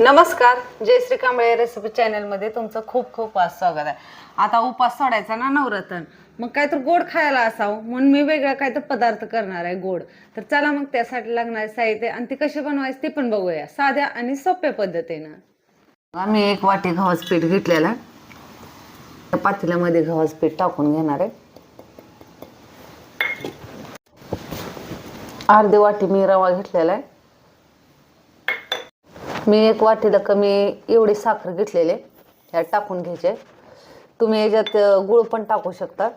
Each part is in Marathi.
नमस्कार जय श्री कांबळे रेसिपी चॅनलमध्ये तुमचं खूप खूप आज स्वागत आहे. आता उपास सोडायचा ना नवरत्न. मग काय तर गोड खायला असावं म्हणून मी वेगळा काय तर पदार्थ करणार आहे गोड. तर चला मग त्यासाठी लागणारे साहित्य आणि ती कशी बनवायची ते पण बघूया साध्या आणि सोप्या पद्धतीनं. आम्ही एक वाटी गव्हाचं पीठ घेतलेला आहे. त्या पातेल्यामध्ये गव्हाचं पीठ टाकून घेणार आहे. अर्धी वाटी मी रवा घेतलेला आहे. मी एक वाटीला कमी एवढी साखर घेतलेले आहे. ह्यात टाकून घ्यायचे तुम्ही याच्यात गुळ पण टाकू शकता.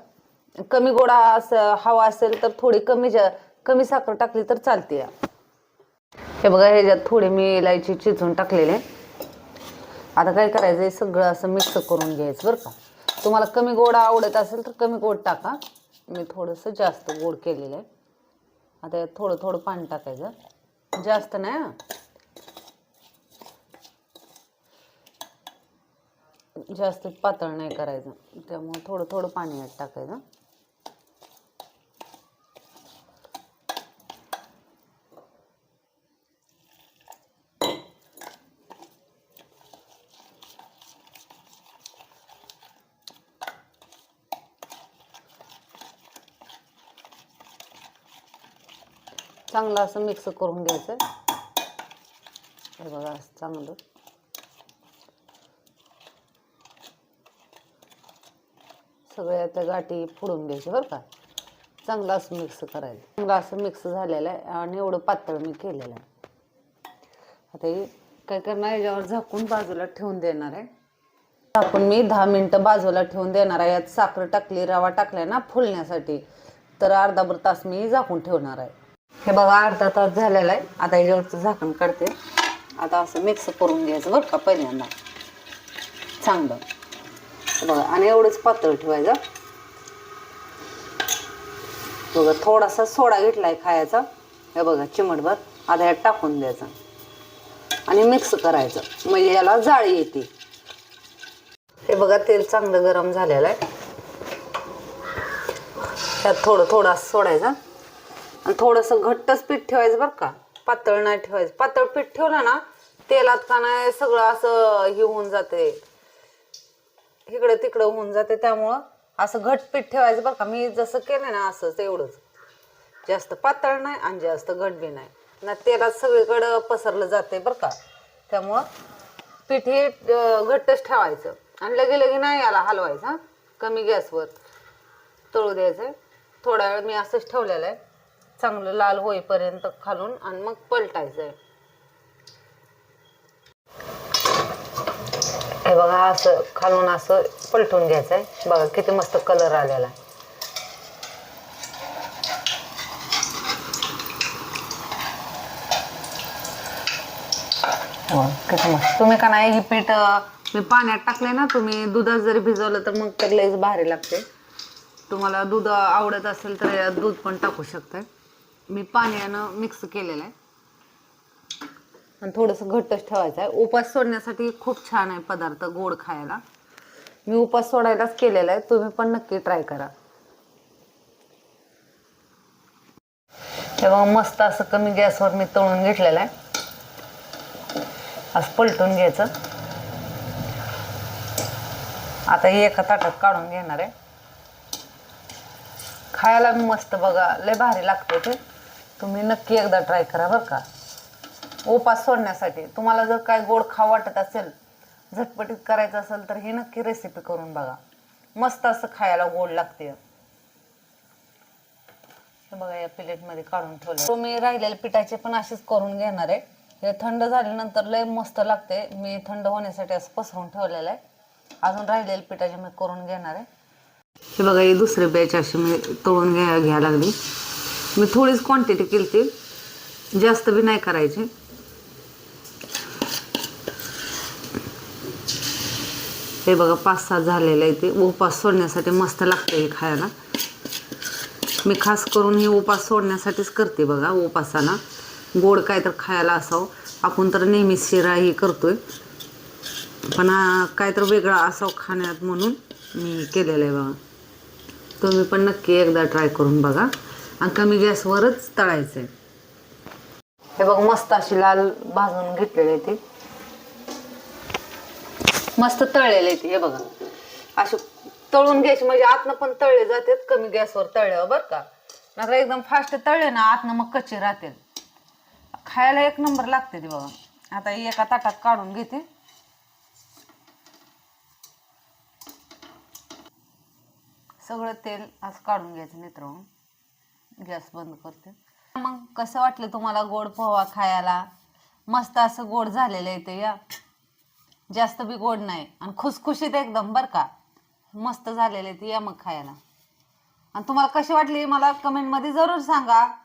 कमी गोडा असं हवा असेल तर थोडी कमी जा कमी साखर टाकली तर चालते या. हे बघा ह्याच्यात थोडी मी इलायची चिचून टाकलेले आता काय करायचं हे सगळं असं मिक्स करून घ्यायचं बरं का. तुम्हाला कमी गोड आवडत असेल तर कमी गोड टाका. मी थोडंसं जास्त गोड केलेलं आहे. आता थोडं थोडं पाणी टाकायचं. जास्त नाही जास्त पातळ नाही करायचं. त्यामुळे थोडं थोडं पाणी यात टाकायचं. चांगलं असं मिक्स करून घ्यायचं. हे बघा असं चांगलं. सगळ्या त्या गाठी फोडून घ्यायच्या बरं का. चांगलं असं मिक्स करायचं. चांगलं असं मिक्स झालेलं आहे आणि एवढं पातळ मी केलेलं आहे. आता हे काय करणार याच्यावर झाकून बाजूला ठेवून देणार आहे. झाकून मी दहा मिनटं बाजूला ठेवून देणार आहे. यात साखर टाकली रवा टाकलाय ना फुलण्यासाठी तर अर्धाभर तास मी झाकून ठेवणार आहे. हे बघा अर्धा तास झालेला आहे. आता याच्यावरचं झाकण काढते. आता असं मिक्स करून घ्यायचं बरं का पहिल्यांदा. चांगलं. बघा आणि एवढंच पातळ ठेवायचं. बघा थोडासा सोडा घेतलाय खायचा. हे बघा चिमटभर. आता ह्यात टाकून द्यायचं. आणि मिक्स करायचं. म्हणजे याला जाळी येते. हे बघा तेल चांगलं गरम झालेलं आहे. त्यात थोडं थोडा सोडायचा. आणि थोडंसं घट्टच पीठ ठेवायचं बरं का. पातळ नाही ठेवायचं. पातळ पीठ ठेवलं ना तेलात का नाही सगळं असं हे होऊन जाते. इकडं तिकडं होऊन जाते त्यामुळं असं घटपीठ ठेवायचं बरं का. मी जसं केलं ना असंच एवढंच. जास्त पातळ नाही आणि जास्त घट बी नाही. ना तेलात सगळीकडं पसरलं जाते बरं का. त्यामुळं पीठ हे घट्टच ठेवायचं. आणि लगे लगे नाही याला हलवायचं हां. कमी गॅसवर तळू द्यायचं थोडा वेळ मी असंच ठेवलेलं आहे. चांगलं लाल होईपर्यंत खालून आणि मग पलटायचं आहे हे बघा असं खालून असं पलटून घ्यायचं आहे. बघा किती मस्त कलर आलेला आहे. हो, तुम्ही का नाही ही पीठ मी पाण्यात टाकले ना तुम्ही दुधात जरी भिजवलं तर मग तर लईच भारी लागते. तुम्हाला दूध आवडत असेल तर यात दूध पण टाकू शकताय. मी पाण्यानं मिक्स केलेलं आहे. आणि थोडंसं घट्टच ठेवायचं आहे. उपास सोडण्यासाठी खूप छान आहे पदार्थ गोड खायला. मी उपास सोडायलाच केलेला आहे. तुम्ही पण नक्की ट्राय करा. तेव्हा मस्त असं कमी गॅसवर मी तळून घेतलेलं आहे. असं पलटून घ्यायचं. आता एका ताटात काढून घेणार आहे. खायला मस्त बघा. लय भारी लागते ते. तुम्ही नक्की एकदा ट्राय करा बरं का. उपास सोडण्यासाठी. तुम्हाला जर काय गोड खाऊ वाटत असेल झटपटीत करायचं असेल तर ही नक्की रेसिपी करून बघा. मस्त असं खायला गोड लागते. बघा या प्लेटमध्ये काढून ठेवलं तो मी राहिलेले पिठाचे पण असेच करून घेणार आहे. हे थंड झाल्यानंतर लय मस्त लागते. मी थंड होण्यासाठी असं पसरून ठेवलेलं आहे. अजून राहिलेले पिठाचे मी करून घेणार आहे. हे बघा ही दुसरी बॅच अशी मी तळून घ्या घ्यायला लागली. मी थोडीच क्वांटिटी केली ती जास्त बी नाही करायची. हे बघा पाच सात झालेलं आहे ते. उपास सोडण्यासाठी मस्त लागते हे खायला. मी खास करून हे उपास सोडण्यासाठीच करते बघा उपासाला गोड काय तर खायला असावं. आपण तर नेहमी शिरा ही करतोय. पण काय तर वेगळा असावं खाण्यात म्हणून मी केलेलं आहे बघा. तुम्ही पण नक्की एकदा ट्राय करून बघा. आणि कमी गॅसवरच तळायचं आहे हे बघ मस्त अशी लाल भाजून घेतलेली आहे ती. मस्त तळलेले ते हे बघा. असे तळून घ्यायचे म्हणजे आतनं पण तळले जातात कमी गॅसवर तळल्यावर बरं का. नंतर एकदम फास्ट तळले ना आतनं मग कच्चे राहतील. खायला एक नंबर लागते ते बघा. आता एका ताटात काढून घेते. सगळं तेल असं काढून घ्यायचं मित्र गॅस बंद करते. मग कसं वाटलं तुम्हाला गोड पोहा खायला? मस्त असं गोड झालेलं आहे ते या. जास्त बी गोड नाही. आणि खुसखुशीत एकदम बरं का. मस्त झालेले ती या मग खायला. आणि तुम्हाला कशी वाटली? मला कमेंटमध्ये जरूर सांगा.